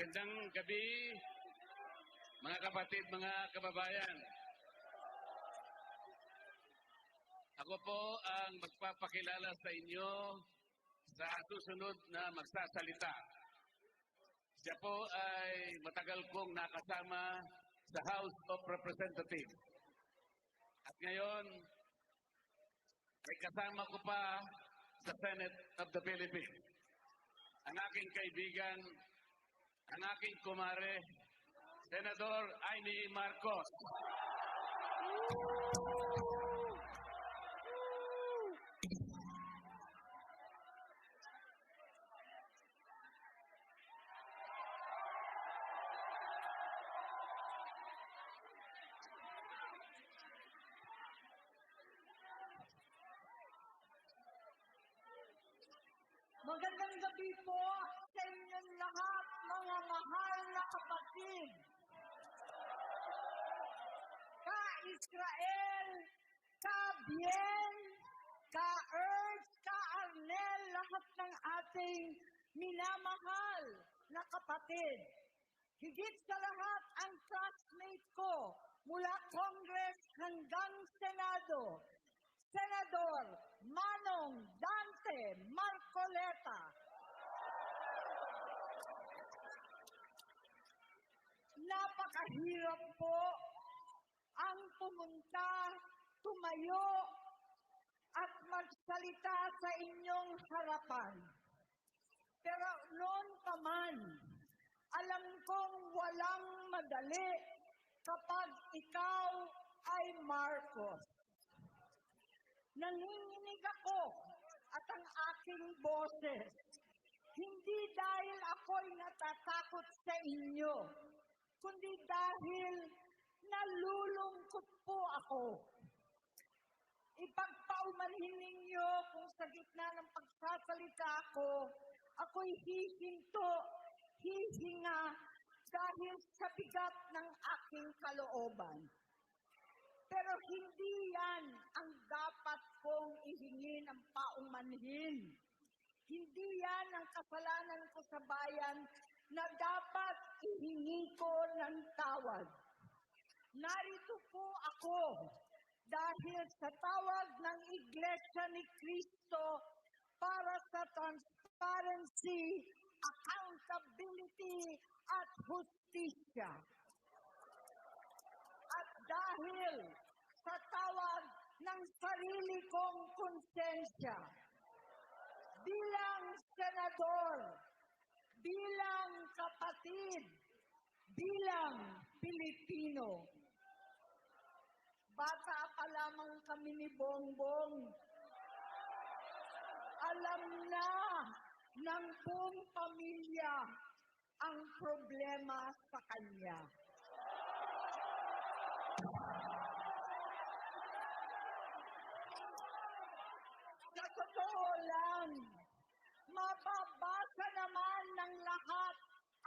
Magandang gabi, mga kapatid, mga kababayan. Ako po ang magpapakilala sa inyo sa susunod na magsasalita. Siya po ay matagal kong nakasama sa House of Representatives. At ngayon, ay kasama ko pa sa Senate of the Philippines. Ang aking kaibigan, ang aking kumare, Senador Aimee Marcos. Magandang gabi kapatid. Ka-Israel, ka-Bien, ka-Earth, ka-Arnel, lahat ng ating minamahal na kapatid. Higit sa lahat ang classmate ko mula Congress hanggang Senado, Senador Manong Dante Marcoleta. Napakahirap po ang pumunta, tumayo, at magsalita sa inyong harapan. Pero noon pa man, alam kong walang madali kapag ikaw ay Marcos. Nanginginig ako at ang aking boses. Hindi dahil ako'y natatakot sa inyo, kundi dahil nalulungkot po ako. Ipagpaumanhin ninyo kung sa gitna ng pagsasalita ako, ako'y hihinto, hihinga dahil sa bigat ng aking kalooban. Pero hindi yan ang dapat kong ihingi ng paumanhin. Hindi yan ang kasalanan ko sa bayan na dapat ko ng tawad. Narito po ako dahil sa tawag ng Iglesia ni Cristo para sa transparency, accountability, at justisya. At dahil sa tawag ng sarili kong konsensya, bilang senador, bilang kapatid, bilang Pilipino, bata pa lamang kami ni Bongbong. Alam na ng buong pamilya ang problema sa kanya. Sa totoo lang, lahat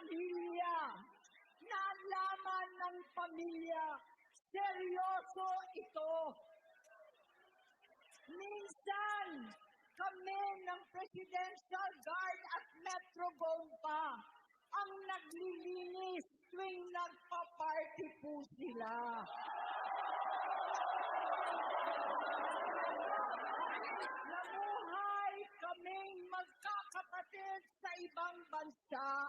pamilya, naalaman ng pamilya, seryoso ito. Minsan, kami ng Presidential Guard at Metro Gompa ang naglilinis tuwing nagpa-party po sila. Namuhay kaming magkakapatid sa ibang bansa.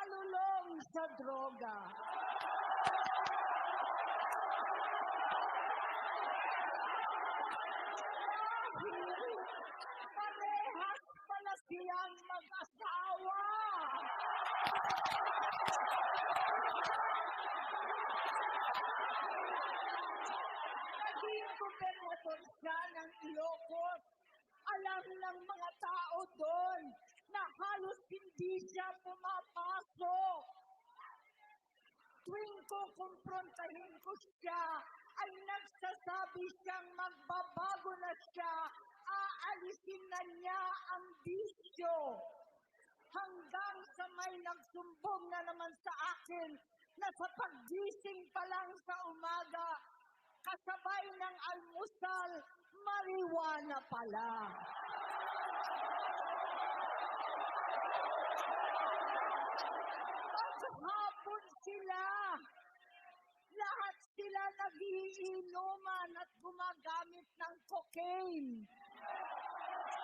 pagkalulong sa droga. Dahil parehas pala silang mag-asawa. Naging gobernador siya may nagsumbong na naman sa akin na sa paggising pa lang sa umaga, kasabay ng almusal, marijuana pala. Maghapon sila. Lahat sila nagiinuman at gumagamit ng cocaine.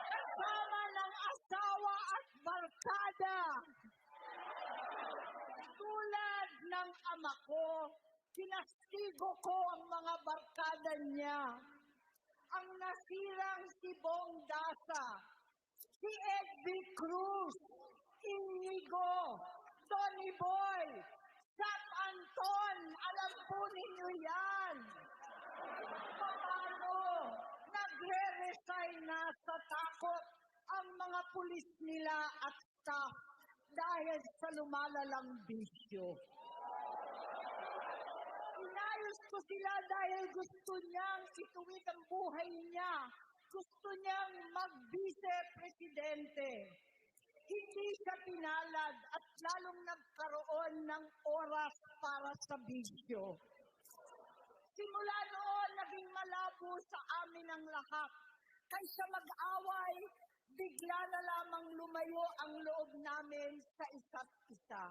Kasama ng asawa at barkada. Tulad ng ama ko, pinastigo ko ang mga barkada niya. Ang nasirang si Bong Dasa, si Edby Cruz, Inigo, Tony Boy, Sat Anton, alam po ninyo yan. Paano nagre-resign na sa takot ang mga pulis nila at staff dahil sa lumalalang bisyo. Inayos ko sila dahil gusto niyang ituwid ang buhay niya. Gusto niyang mag-vice-presidente. Hindi siya pinalad at lalong nagkaroon ng oras para sa bisyo. Simula noon, naging malabo sa amin ang lahat. Kaysa mag-away, bigla na lamang lumayo ang loob namin sa isa't isa.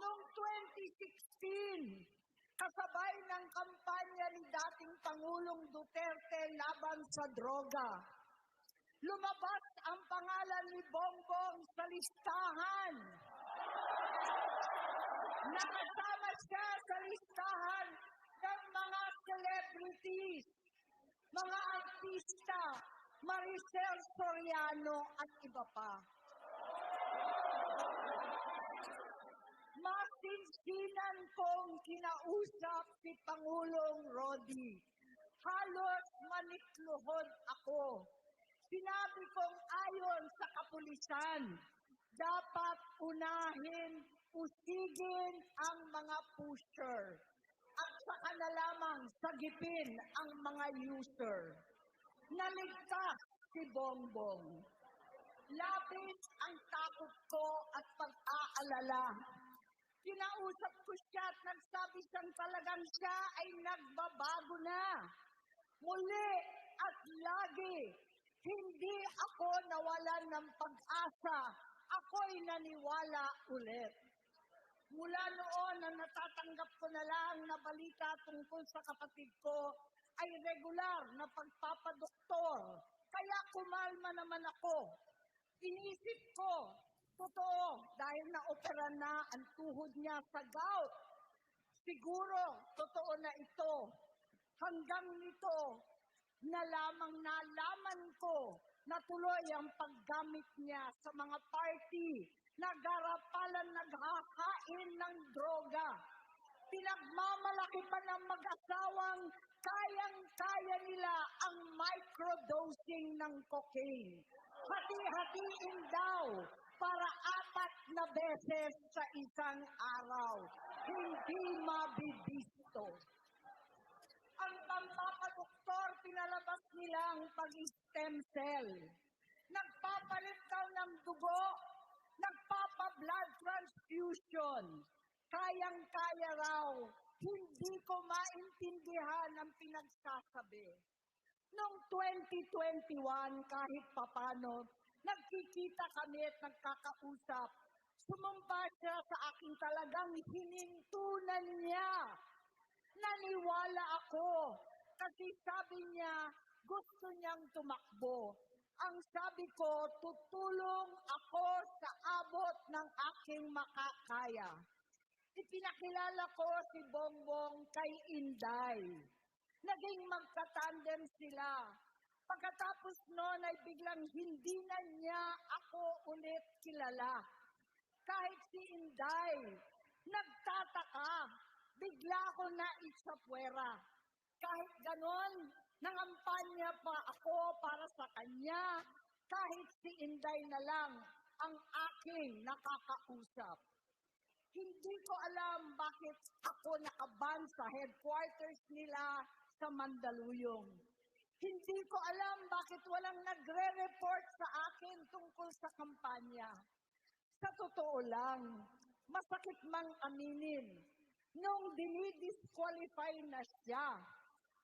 Noong 2016, kasabay ng kampanya ni dating Pangulong Duterte laban sa droga, lumabas ang pangalan ni Bongbong sa listahan. Nakasama siya sa listahan ng mga celebrities, mga artista, Maricel Soriano at iba pa. Masinsinan kong kinausap si Pangulong Rodi. Halos manikluhod ako. Sinabi kong ayon sa kapulisan, dapat unahin, usigin ang mga pusher at saka na lamang sagipin ang mga user. Naligtas si Bongbong. Labis ang takot ko at pag-aalala. Kinausap ko siya at nagsabi siyang talagang siya ay nagbabago na. Muli at lagi, hindi ako nawalan ng pag-asa. Ako'y naniwala ulit. Mula noon na natatanggap ko na lang na balita tungkol sa kapatid ko ay regular na pagpapadoktor. Kaya kumalma naman ako. Inisip ko, totoo, dahil na-opera na ang tuhod niya sa gout. Siguro, totoo na ito. Hanggang nito, na lamang nalaman ko na tuloy ang paggamit niya sa mga party na garapalan naghakain ng droga. Pinagmamalaki pa ng mag-asawang kayang-kaya nila ang microdosing ng cocaine. Hati-hatiin daw para apat na beses sa isang araw. Hindi mabibisto. Ang pampapadoktor, pinalabas nilang pag-stem cell. Nagpapalit daw ng dugo, nagpapa-blood transfusion. Kayang-kaya raw. Hindi ko maintindihan ang pinagsasabi. Noong 2021, kahit papano, nagkikita kami at nagkakausap. Sumumpa siya sa aking talagang hinintunan niya. Naniwala ako kasi sabi niya gusto niyang tumakbo. Ang sabi ko, tutulong ako sa abot ng aking makakaya. Ipinakilala ko si Bongbong kay Inday. Naging magkatandem sila. Pagkatapos noon ay biglang hindi na niya ako ulit kilala. Kahit si Inday, nagtataka, bigla ako na isapwera. Kahit ganon, nangampanya pa ako para sa kanya, kahit si Inday na lang ang aking nakakausap. Hindi ko alam bakit ako nakaban sa headquarters nila sa Mandaluyong. Hindi ko alam bakit walang nagre-report sa akin tungkol sa kampanya. Sa totoo lang, masakit mang aminin, nung dinidisqualify na siya,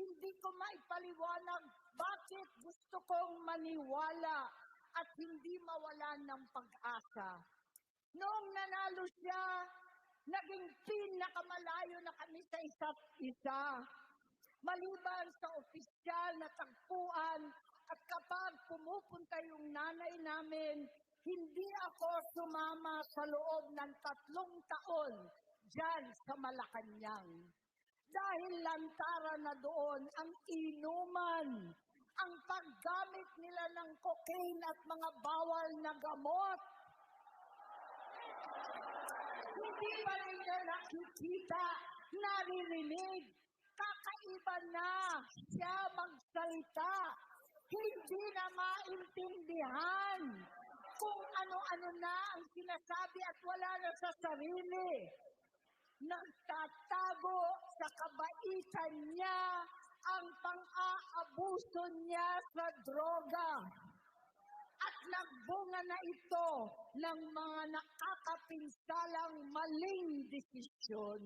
Hindi ko maipaliwanag bakit gusto kong maniwala at hindi mawalan ng pag-asa. Noong nanalo siya, naging pinakamalayo na kami sa isa't isa. Maliban sa opisyal na tagpuan at kapag pumupunta yung nanay namin, hindi ako sumama sa loob ng tatlong taon dyan sa Malacanang. Dahil lantara na doon ang inuman, ang paggamit nila ng cocaine at mga bawal na gamot. Hindi pa niya nakikita, naririnig, kakaiba na siya magsalita. Hindi na maintindihan kung ano-ano na ang sinasabi at wala na sa sarili. Nagtatago sa kabaitan niya ang pang-aabuso niya sa droga. At nagbunga na ito ng mga nakakapinsalang maling desisyon.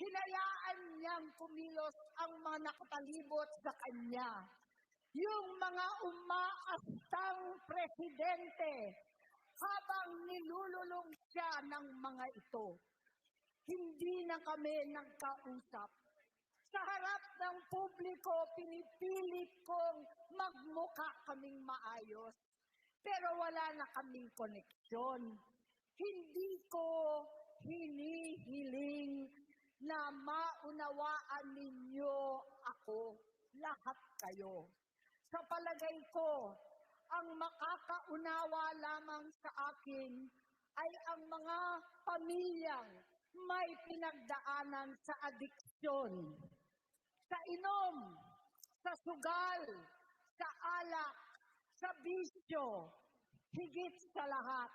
Hinayaan niyang kumilos ang mga nakapalibot sa kanya. Yung mga umaastang presidente habang nilululong siya ng mga ito. Hindi na kami nagkausap. Sa harap ng publiko, pinipilit kong magmuka kaming maayos. Pero wala na kaming koneksyon. Hindi ko hinihiling na maunawaan ninyo ako, lahat kayo. Sa palagay ko, ang makakaunawa lamang sa akin ay ang mga pamilyang may pinagdaanan sa adiksyon, sa inom, sa sugal, sa alak, sa bisyo, higit sa lahat,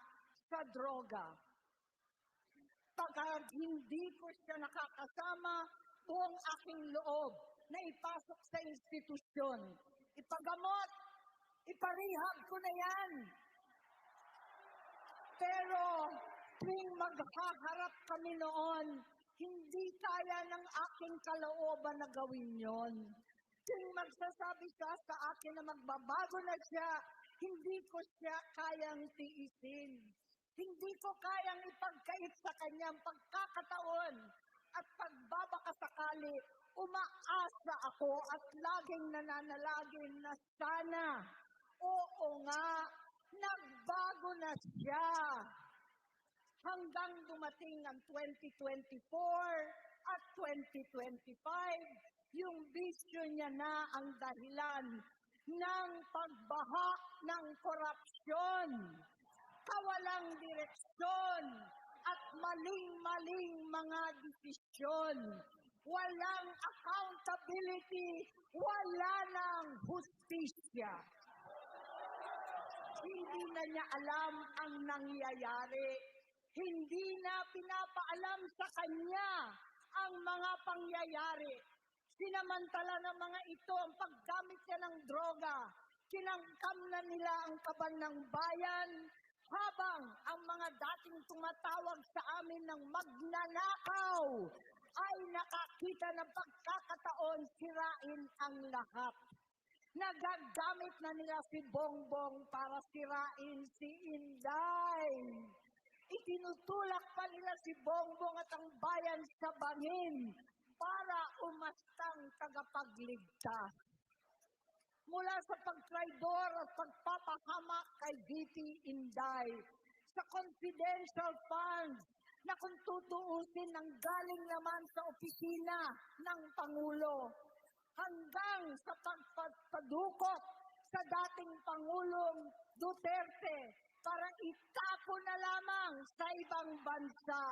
sa droga. Pagka hindi ko siya nakakasama, buong aking loob na ipasok sa institusyon. Ipagamot, iparihab ko na yan. Pero tuwing maghaharap kami noon, hindi kaya ng aking kalooban na gawin yon. Tuwing magsasabi siya sa akin na magbabago na siya, hindi ko siya kayang tiisin. Hindi ko kayang ipagkait sa kanyang pagkakataon at pagbabakasakali, umaasa ako at laging nananalagin na sana. Oo nga, nagbago na siya. Hanggang dumating ang 2024 at 2025, yung bisyo niya na ang dahilan ng pagbaha ng korupsyon, kawalang direksyon, at maling-maling mga desisyon. Walang accountability, wala ng hustisya. Hindi na niya alam ang nangyayari. Hindi na pinapaalam sa kanya ang mga pangyayari. Sinamantala ng mga ito ang paggamit niya ng droga. Kinangkam na nila ang kaban ng bayan habang ang mga dating tumatawag sa amin ng magnanakaw ay nakakita ng pagkakataon sirain ang lahat. Nagagamit na nila si Bongbong para sirain si Inday. Itinutulak pa nila si Bongbong at ang bayan sa bangin para umastang tagapagligtas. Mula sa pagtraidor at pagpapahamak kay VP Inday, sa confidential funds na kung tutuusin ng galing naman sa opisina ng Pangulo, hanggang sa pagpadukot sa dating Pangulong Duterte para itapo na lamang sa ibang bansa.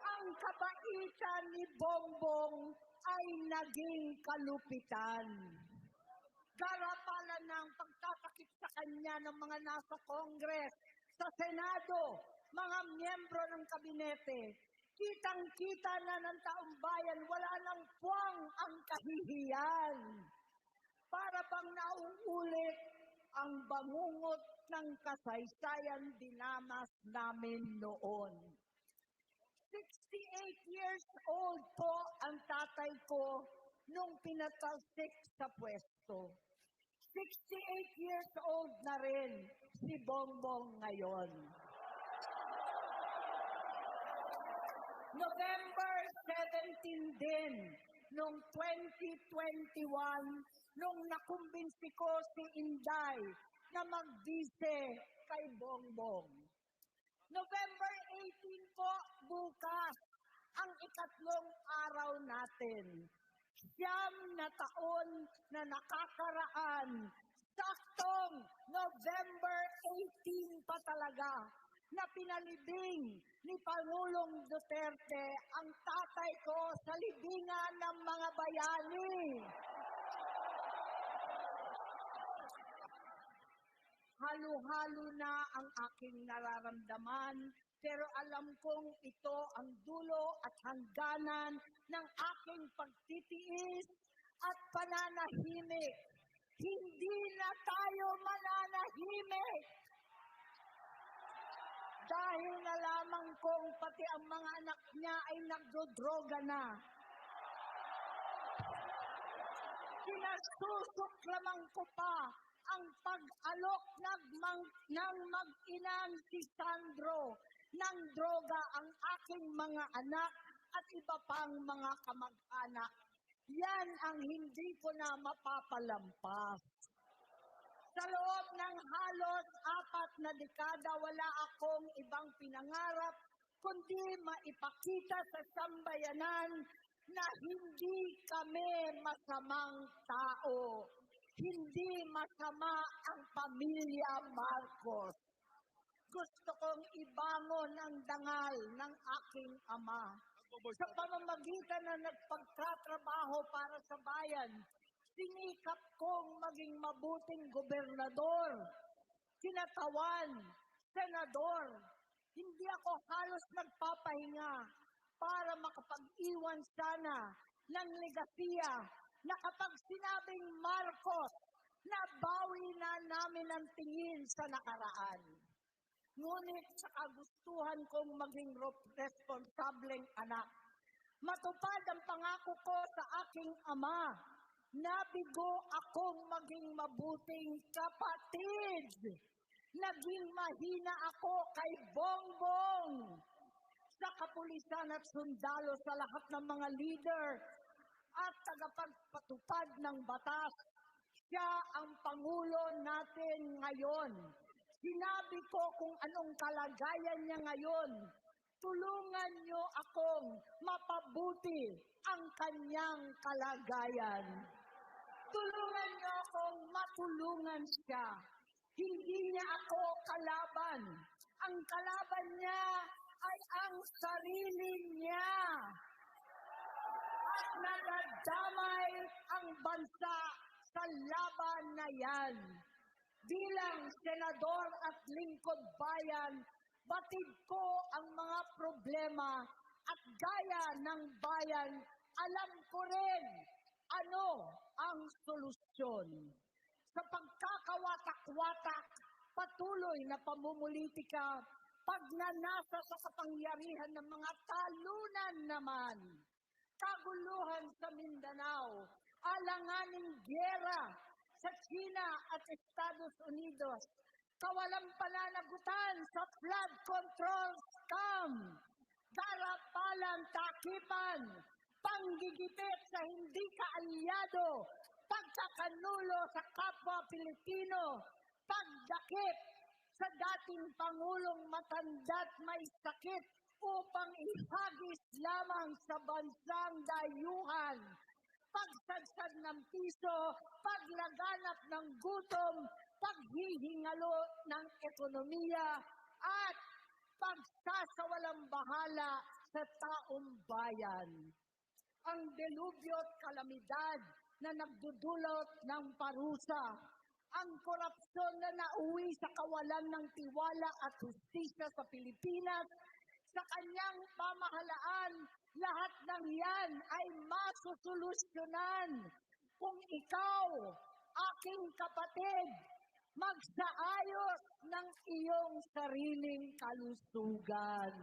Ang kabaitan ni Bongbong ay naging kalupitan. Garapalan ng pagtatakip sa kanya ng mga nasa Congress, sa Senado, mga miyembro ng kabinete, kitang-kita na ng taong bayan, wala nang puwang ang kahihiyan. Para bang nauulit ang bangungot ng kasaysayan dinamas namin noon. 68 years old po ang tatay ko nung pinatalsik sa pwesto. 68 years old na rin si Bongbong ngayon. November 17 din, noong 2021, nung nakumbinsi ko si Inday na magbise kay Bongbong. November 18 po, bukas, ang ikatlong araw natin. Siyam na taon na nakakaraan, saktong November 18 pa talaga, na pinalibing ni Pangulong Duterte ang tatay ko sa libingan ng mga bayani. Halo-halo na ang aking nararamdaman, pero alam kong ito ang dulo at hangganan ng aking pagtitiis at pananahimik. Hindi na tayo mananahimik dahil na lamang kong pati ang mga anak niya ay nagdodroga na. Kinasusok lamang ko pa ang pag-alok ng, mang- ng mag-inang si Sandro ng droga ang aking mga anak at iba pang mga kamag-anak. Yan ang hindi ko na mapapalampas. Sa loob ng halos apat na dekada, wala akong ibang pinangarap kundi maipakita sa sambayanan na hindi kami masamang tao. Hindi masama ang pamilya Marcos. Gusto kong ibangon ang dangal ng aking ama. Sa pamamagitan na nagpagtatrabaho para sa bayan, sinikap kong maging mabuting gobernador, kinatawan, senador. Hindi ako halos nagpapahinga para makapag-iwan sana ng legasiya na kapag sinabing Marcos, nabawi na namin ang tingin sa nakaraan. Ngunit sa kagustuhan kong maging responsableng anak, matupad ang pangako ko sa aking ama, nabigo akong maging mabuting kapatid. Naging mahina ako kay Bongbong sa kapulisan at sundalo sa lahat ng mga leader at tagapagpatupad ng batas. Siya ang Pangulo natin ngayon. Sinabi ko kung anong kalagayan niya ngayon. Tulungan niyo akong mapabuti ang kanyang kalagayan. Tulungan niyo akong matulungan siya. Hindi niya ako kalaban. Ang kalaban niya ay ang sarili niya. At nadadamay ang bansa sa laban na yan. Bilang senador at lingkod bayan, batid ko ang mga problema at gaya ng bayan, alam ko rin ano ang solusyon. Sa pagkakawatak-watak, patuloy na pamumulitika, pagnanasa sa kapangyarihan ng mga talunan naman, kaguluhan sa Mindanao, alanganing gyera sa China at Estados Unidos, kawalang pananagutan sa flood control scam, darapalang takipan, panggigipit sa hindi kaalyado, pagkakanulo sa kapwa Pilipino, pagdakip sa dating Pangulong matanda't may sakit upang ihagis lamang sa bansang dayuhan, pagsadsad ng piso, paglaganap ng gutom, paghihingalo ng ekonomiya, at pagsasawalang bahala sa taong bayan. Ang delubyo at kalamidad na nagdudulot ng parusa, ang korupsyon na nauwi sa kawalan ng tiwala at hustisya sa Pilipinas, sa kanyang pamahalaan, lahat ng yan ay masusolusyonan kung ikaw, aking kapatid, magsaayos ng iyong sariling kalusugan.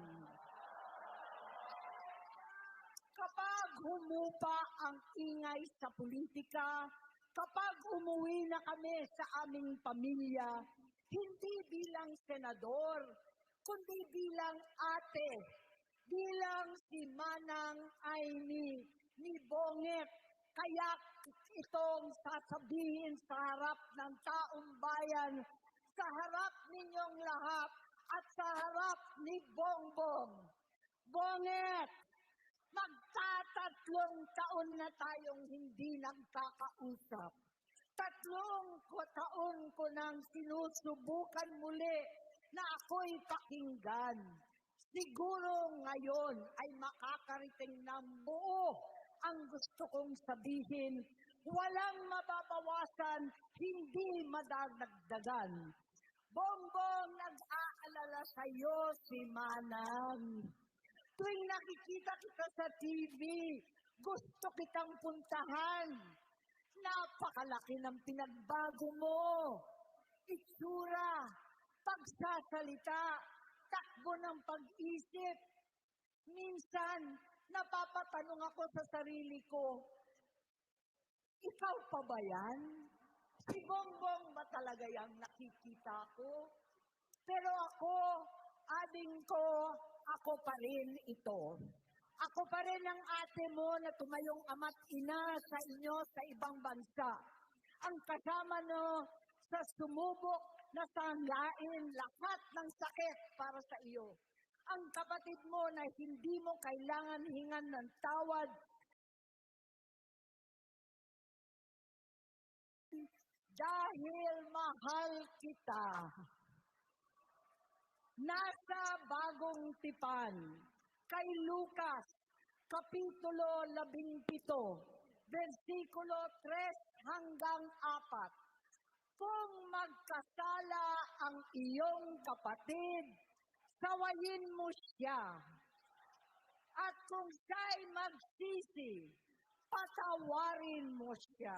Kapag humupa ang ingay sa politika, kapag umuwi na kami sa aming pamilya, hindi bilang senador, kundi bilang ate, bilang si Manang Aini ni Bonget, kaya itong sasabihin sa harap ng taong bayan, sa harap ninyong lahat at sa harap ni Bongbong. Bonget, magtatatlong taon na tayong hindi nagkakausap. Tatlong ko taon ko nang sinusubukan muli na ako'y pakinggan. Siguro ngayon ay makakariting ng buo ang gusto kong sabihin. Walang mababawasan, hindi madadagdagan. Bongbong, nag-aalala sa'yo si Manang. Tuwing nakikita kita sa TV, gusto kitang puntahan. Napakalaki ng pinagbago mo. Itsura, pagsasalita, takbo ng pag-isip. Minsan, napapatanong ako sa sarili ko, ikaw pa ba yan? Si Bongbong ba talaga yung nakikita ko? Pero ako, ading ko, ako pa rin ito. Ako pa rin ang ate mo na tumayong ama't ina sa inyo sa ibang bansa. Ang kasama no sa sumubok na sanglain lahat ng sakit para sa iyo. Ang kapatid mo na hindi mo kailangan hingan ng tawad dahil mahal kita. Nasa bagong tipan, kay Lucas, Kapitulo 17, versikulo 3 hanggang 4. Kung magkasala ang iyong kapatid, sawayin mo siya. At kung siya'y magsisi, patawarin mo siya.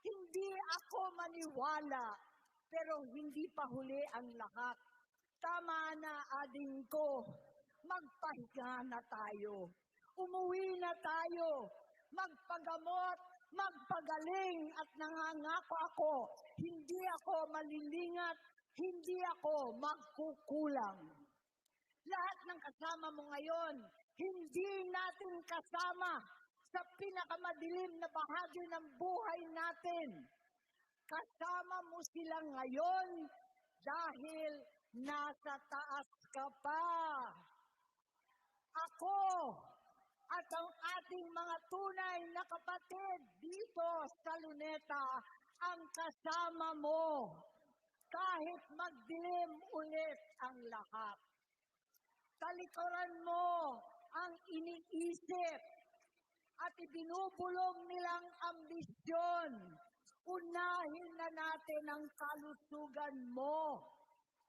Hindi ako maniwala. Pero hindi pa huli ang lahat. Tama na, ading ko. Magpahinga na tayo. Umuwi na tayo. Magpagamot, magpagaling at nangangako ako. Hindi ako malilingat, hindi ako magkukulang. Lahat ng kasama mo ngayon, hindi natin kasama sa pinakamadilim na bahagi ng buhay natin. Kasama mo sila ngayon dahil nasa taas ka pa. Ako at ang ating mga tunay na kapatid dito sa Luneta ang kasama mo kahit magdilim ulit ang lahat. Talikuran mo ang iniisip at ibinubulong nilang ambisyon. Unahin na natin ang kalusugan mo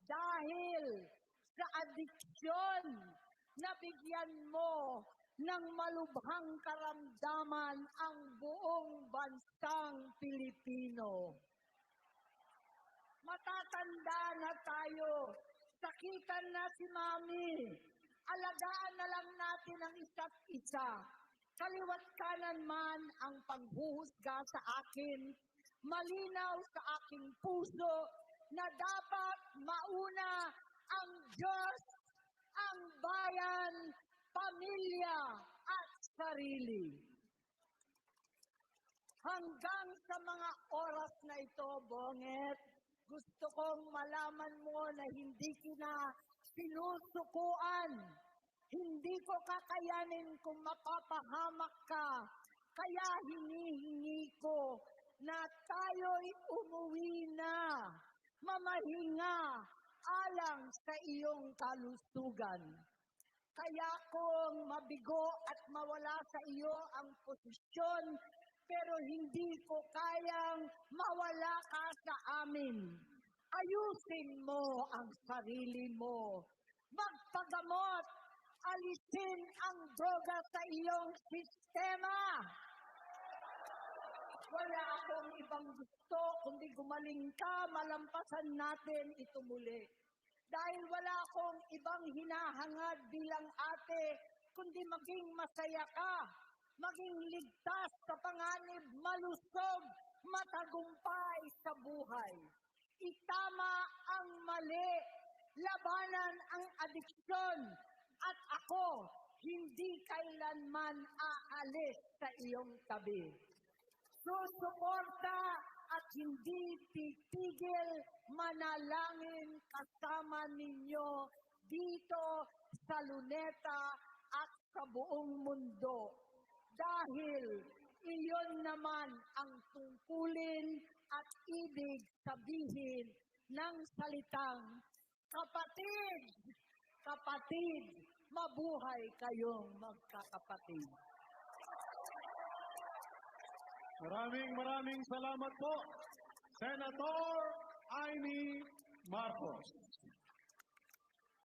dahil sa adiksyon na bigyan mo ng malubhang karamdaman ang buong bansang Pilipino. Matatanda na tayo. Sakitan na si Mami. Alagaan na lang natin ang isa't isa. Kaliwat kanan man ang panghuhusga sa akin, malinaw sa aking puso na dapat mauna ang Diyos, ang bayan, pamilya at sarili. Hanggang sa mga oras na ito, Bonget, gusto kong malaman mo na hindi kita sinusukuan. Hindi ko kakayanin kung mapapahamak ka. Kaya hinihingi ko na tayo'y umuwi na. Mamahinga alang sa iyong kalusugan. Kaya kung mabigo at mawala sa iyo ang posisyon, pero hindi ko kayang mawala ka sa amin. Ayusin mo ang sarili mo. Magpagamot. Alisin ang droga sa iyong sistema. Wala akong ibang gusto kundi gumaling ka, malampasan natin ito muli. Dahil wala akong ibang hinahangad bilang ate, kundi maging masaya ka, maging ligtas sa panganib, malusog, matagumpay sa buhay. Itama ang mali, labanan ang adiksyon, at ako hindi kailanman aalis sa iyong tabi susuporta at hindi titigil manalangin kasama ninyo dito sa Luneta at sa buong mundo. Dahil iyon naman ang tungkulin at ibig sabihin ng salitang kapatid, kapatid, mabuhay kayong magkakapatid. Maraming maraming salamat po, Senator Amy Marcos.